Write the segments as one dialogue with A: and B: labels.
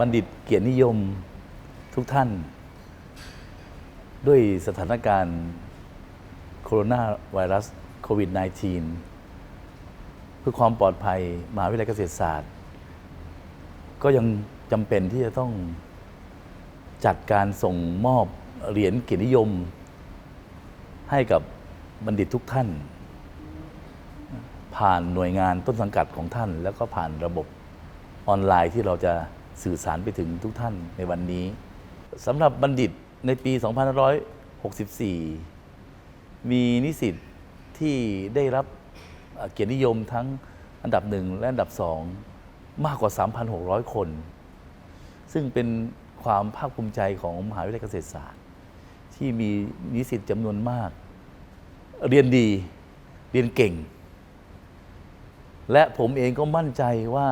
A: บัณฑิตเกียรตินิยมทุกท่าน ด้วยสถานการณ์โคโรนาไวรัสโควิด -19 เพื่อความปลอดภัยมหาวิทยาลัยเกษตรศาสตร์ ก็ยังจำเป็นที่จะต้องจัดการส่งมอบเหรียญเกียรตินิยม ให้กับบัณฑิตทุกท่าน ผ่านหน่วยงานต้นสังกัดของท่าน แล้วก็ผ่านระบบออนไลน์ที่เราจะ สื่อสารไปถึงทุกท่านในวันนี้สำหรับบัณฑิตในปี 2564 มีนิสิตที่ได้รับเกียรตินิยมทั้งอันดับหนึ่งและอันดับสองมากกว่า 3,600 คน ซึ่งเป็นความภาคภูมิใจของมหาวิทยาลัยเกษตรศาสตร์ ที่มีนิสิตจำนวนมาก เรียนดีเรียนเก่ง และผมเองก็มั่นใจว่า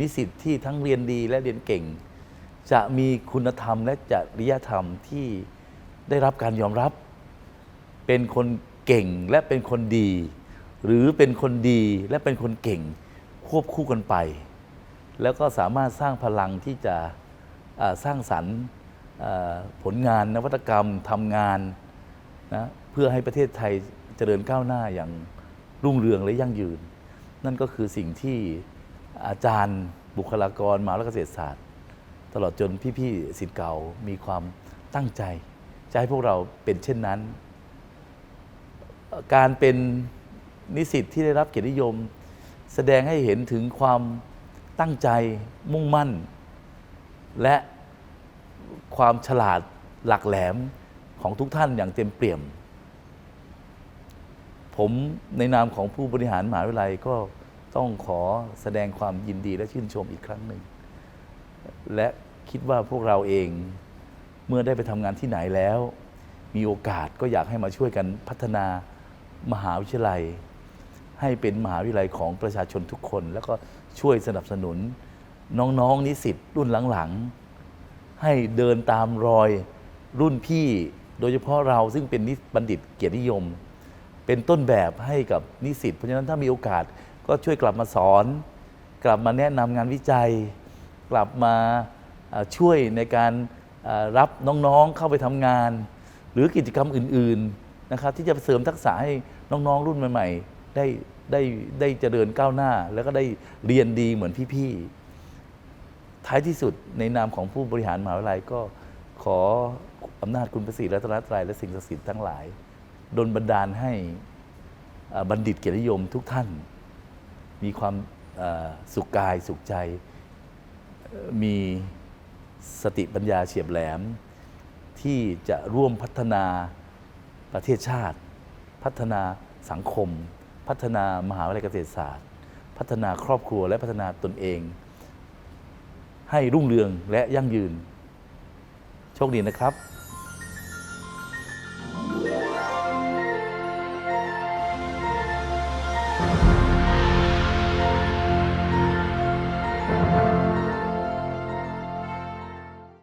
A: นิสิตที่ทั้งเรียนดีและเรียนเก่ง จะมีคุณธรรมและจริยธรรมที่ได้รับการยอมรับ เป็นคนเก่งและเป็นคนดี หรือเป็นคนดีและเป็นคนเก่ง ควบคู่กันไป แล้วก็สามารถสร้างพลังที่จะสร้างสรรค์ผลงานนวัตกรรมทำงานนะเพื่อให้ประเทศไทยเจริญก้าวหน้าอย่างรุ่งเรืองและยั่งยืน นั่นก็คือสิ่งที่ อาจารย์บุคลากรมหาวิทยาลัยเกษตรศาสตร์ ตลอดจนพี่ๆสิทธิ์เก่ามีความตั้งใจจะให้พวกเราเป็นเช่นนั้น การเป็นนิสิตที่ได้รับเกียรตินิยม แสดงให้เห็นถึงความตั้งใจมุ่งมั่น และความฉลาดหลักแหลมของทุกท่านอย่างเต็มเปี่ยม ผมในนามของผู้บริหารมหาวิทยาลัยก็ ต้องขอแสดงความยินดีและชื่นชมอีกครั้งหนึ่ง และคิดว่าพวกเราเองเมื่อได้ไปทำงานที่ไหนแล้ว มีโอกาสก็อยากให้มาช่วยกันพัฒนามหาวิทยาลัย ให้เป็นมหาวิทยาลัยของประชาชนทุกคน แล้วก็ช่วยสนับสนุนน้องๆนิสิตรุ่นหลังๆ ให้เดินตามรอยรุ่นพี่ โดยเฉพาะเราซึ่งเป็นนิสบัณฑิตเกียรตินิยม เป็นต้นแบบให้กับนิสิตเพราะฉะนั้นถ้ามีโอกาส ก็ช่วยกลับมาสอน กลับมาแนะนำงานวิจัย กลับมาช่วยในการรับน้องๆเข้าไปทำงาน หรือกิจกรรมอื่นๆนะครับที่จะเสริมทักษะให้น้องๆรุ่นใหม่ ๆ ได้ได้ได้เจริญก้าวหน้า แล้วก็ได้เรียนดีเหมือนพี่ๆท้ายที่สุดในนามของผู้บริหารมหาวิทยาลัยก็ขออำนาจคุณพระศรีรัตนตรัยและสิ่งศักดิ์สิทธิ์ทั้งหลายดลบันดาลให้บัณฑิตเกียรตินิยมทุกท่าน มีความสุขกายสุขใจ มีสติปัญญาเฉียบแหลม ที่จะร่วมพัฒนาประเทศชาติ พัฒนาสังคม พัฒนามหาวิทยาลัยเกษตรศาสตร์ พัฒนาครอบครัวและพัฒนาตนเอง ให้รุ่งเรืองและยั่งยืน โชคดีนะครับ